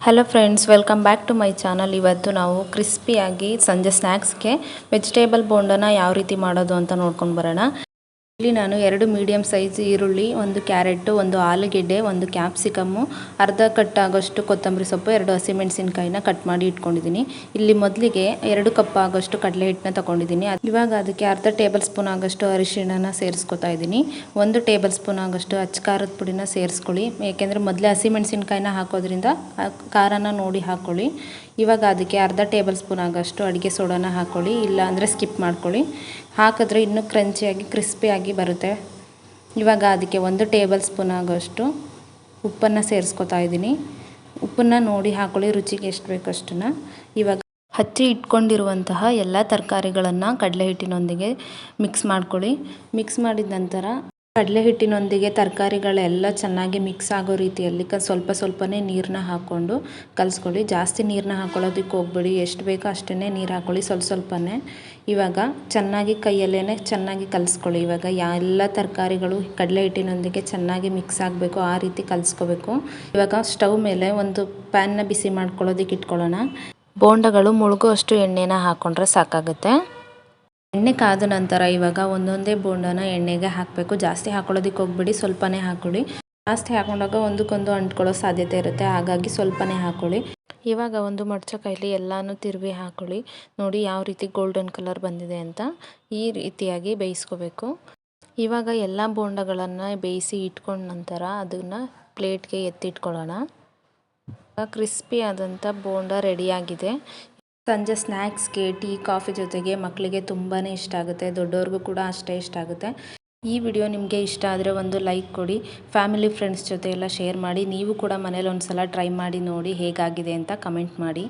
Hello friends welcome back to my channel ಇವತ್ತು ನಾವು ಕ್ರಿಸ್ಪಿಯಾಗಿ ಸಂಜೆ ಸ್ನ್ಯಾಕ್ಸ್ಗೆ ವೆಜಿಟೇಬಲ್ ಬೋಂಡನ ಯಾವ ರೀತಿ ಮಾಡೋದು ಅಂತ ನೋಡ್ಕೊಂಡು ಬರೋಣ. ಇಲ್ಲಿ ನಾನು ಎರಡು ಮೀಡಿಯಂ ಸೈಜ್ ಈರುಳ್ಳಿ, ಒಂದು ಕ್ಯಾರೆಟು ಒಂದು ಆಲೂಗೆಡ್ಡೆ, ಒಂದು ಕ್ಯಾಪ್ಸಿಕಮ್ಮು ಅರ್ಧ ಕಟ್ ಆಗೋಷ್ಟು ಕೊತ್ತಂಬರಿ ಸೊಪ್ಪು, ಎರಡು ಹಸಿಮೆಣಸಿನಕಾಯಿನ ಕಟ್ ಮಾಡಿ ಇಟ್ಕೊಂಡಿದ್ದೀನಿ. ಇಲ್ಲಿ ಮೊದಲಿಗೆ ಎರಡು ಕಪ್ ಆಗೋಷ್ಟು ಕಡಲೆ ಹಿಟ್ಟನ್ನ ತಗೊಂಡಿದ್ದೀನಿ ಇವಾಗ ಅದಕ್ಕೆ ಅರ್ಧ ಟೇಬಲ್ ಸ್ಪೂನ್ ಆಗೋಷ್ಟು ಅರಿಶಿಣನ ಸೇರಿಸ್ಕೊತಾ ಇದ್ದೀನಿ. ಒಂದು ಟೇಬಲ್ ಸ್ಪೂನ್ ಆಗೋಷ್ಟು ಅಚ್ಚ ಖಾರದ ಪುಡಿನ ಸೇರಿಸ್ಕೊಳ್ಳಿ. ಏಕೆಂದರೆ ಮೊದಲೇ ಹಸಿಮೆಣಸಿನಕಾಯಿನ ಹಾಕೋದ್ರಿಂದ ಖಾರನ ನೋಡಿ ಹಾಕ್ಕೊಳ್ಳಿ ಇವಾಗ ಅದಕ್ಕೆ ಅರ್ಧ ಟೇಬಲ್ ಸ್ಪೂನ್ ಆಗೋಷ್ಟು ಅಡುಗೆ ಸೋಡಾನ ಹಾಕ್ಕೊಳ್ಳಿ ಇಲ್ಲ ಅಂದರೆ ಸ್ಕಿಪ್ ಮಾಡ್ಕೊಳ್ಳಿ. ಹಾಕಿದ್ರೆ ಇನ್ನೂ ಕ್ರಂಚಿಯಾಗಿ, ಕ್ರಿಸ್ಪಿಯಾಗಿ ಬರುತ್ತೆ. ಇವಾಗ ಅದಕ್ಕೆ ಒಂದು ಟೇಬಲ್ ಸ್ಪೂನ್ ಆಗೋಷ್ಟು ಉಪ್ಪನ್ನು ಸೇರಿಸ್ಕೊತಾ ಇದ್ದೀನಿ. ಉಪ್ಪನ್ನು ನೋಡಿ ಹಾಕೊಳ್ಳಿ, ರುಚಿಗೆ ಎಷ್ಟು ಬೇಕು ಅಷ್ಟನ್ನು. ಇವಾಗ ಹಚ್ಚಿ ಇಟ್ಕೊಂಡಿರುವಂತಹ ಎಲ್ಲ ತರಕಾರಿಗಳನ್ನು ಕಡಲೆ ಹಿಟ್ಟಿನೊಂದಿಗೆ ಮಿಕ್ಸ್ ಮಾಡ್ಕೊಳ್ಳಿ. ಮಿಕ್ಸ್ ಮಾಡಿದ ನಂತರ ಕಡಲೆ ಹಿಟ್ಟಿನೊಂದಿಗೆ ತರಕಾರಿಗಳೆಲ್ಲ ಚೆನ್ನಾಗಿ ಮಿಕ್ಸ್ ಆಗೋ ರೀತಿಯಲ್ಲಿ ಸ್ವಲ್ಪ ಸ್ವಲ್ಪನೇ ನೀರನ್ನ ಹಾಕ್ಕೊಂಡು ಕಲಿಸ್ಕೊಳ್ಳಿ. ಜಾಸ್ತಿ ನೀರನ್ನ ಹಾಕ್ಕೊಳ್ಳೋದಕ್ಕೆ ಹೋಗ್ಬೇಡಿ. ಎಷ್ಟು ಬೇಕೋ ಅಷ್ಟೇ ನೀರು ಹಾಕ್ಕೊಳ್ಳಿ ಸ್ವಲ್ಪ ಸ್ವಲ್ಪನೇ. ಇವಾಗ ಚೆನ್ನಾಗಿ ಕೈಯಲ್ಲೇ ಚೆನ್ನಾಗಿ ಕಲಿಸ್ಕೊಳ್ಳಿ. ಇವಾಗ ಎಲ್ಲ ತರಕಾರಿಗಳು ಕಡಲೆ ಹಿಟ್ಟಿನೊಂದಿಗೆ ಚೆನ್ನಾಗಿ ಮಿಕ್ಸ್ ಆಗಬೇಕು, ಆ ರೀತಿ ಕಲಿಸ್ಕೋಬೇಕು. ಇವಾಗ ಸ್ಟವ್ ಮೇಲೆ ಒಂದು ಪ್ಯಾನ್ನ ಬಿಸಿ ಮಾಡ್ಕೊಳ್ಳೋದಕ್ಕೆ ಇಟ್ಕೊಳ್ಳೋಣ. ಬೋಂಡಗಳು ಮುಳುಗುವಷ್ಟು ಎಣ್ಣೆನ ಹಾಕ್ಕೊಂಡ್ರೆ ಸಾಕಾಗುತ್ತೆ. ಎಣ್ಣೆ ಕಾದ ನಂತರ ಇವಾಗ ಒಂದೊಂದೇ ಬೋಂಡನ ಎಣ್ಣೆಗೆ ಹಾಕಬೇಕು. ಜಾಸ್ತಿ ಹಾಕೊಳ್ಳೋದಕ್ಕೆ ಹೋಗ್ಬಿಡಿ, ಸ್ವಲ್ಪನೇ ಹಾಕೊಳ್ಳಿ ಜಾಸ್ತಿ ಹಾಕೊಂಡಾಗ ಒಂದಕ್ಕೊಂದು ಅಂಟ್ಕೊಳ್ಳೋ ಸಾಧ್ಯತೆ ಇರುತ್ತೆ, ಹಾಗಾಗಿ ಸ್ವಲ್ಪನೇ ಹಾಕೊಳ್ಳಿ. ಇವಾಗ ಒಂದು ಮಡ್ಚ ಕೈಲಿ ಎಲ್ಲನೂ ತಿರುವಿ ಹಾಕೊಳ್ಳಿ. ನೋಡಿ ಯಾವ ರೀತಿ ಗೋಲ್ಡನ್ ಕಲರ್ ಬಂದಿದೆ ಅಂತ ಈ ರೀತಿಯಾಗಿ ಬೇಯಿಸ್ಕೋಬೇಕು. ಇವಾಗ ಎಲ್ಲ ಬೋಂಡಗಳನ್ನು ಬೇಯಿಸಿ ಇಟ್ಕೊಂಡ ನಂತರ ಅದನ್ನು ಪ್ಲೇಟ್ಗೆ ಎತ್ತಿಟ್ಕೊಳ್ಳೋಣ. ಕ್ರಿಸ್ಪಿ ಆದಂಥ ಬೋಂಡ ರೆಡಿಯಾಗಿದೆ ಸಂಜೆ ಸ್ನ್ಯಾಕ್ಸ್ಗೆ ಟೀ ಕಾಫಿ ಜೊತೆಗೆ ಮಕ್ಕಳಿಗೆ ತುಂಬಾ ಇಷ್ಟ ಆಗುತ್ತೆ. ದೊಡ್ಡವ್ರಿಗೂ ಕೂಡ ಅಷ್ಟೇ ಇಷ್ಟ ಆಗುತ್ತೆ. ಈ ವಿಡಿಯೋ ನಿಮಗೆ ಇಷ್ಟ ಆದರೆ ಒಂದು ಲೈಕ್ ಕೊಡಿ, ಫ್ಯಾಮಿಲಿ, ಫ್ರೆಂಡ್ಸ್ ಜೊತೆ ಎಲ್ಲ ಶೇರ್ ಮಾಡಿ. ನೀವು ಕೂಡ ಮನೇಲಿ ಒಂದು ಸಲ ಟ್ರೈ ಮಾಡಿ ನೋಡಿ ಹೇಗಾಗಿದೆ ಅಂತ ಕಮೆಂಟ್ ಮಾಡಿ.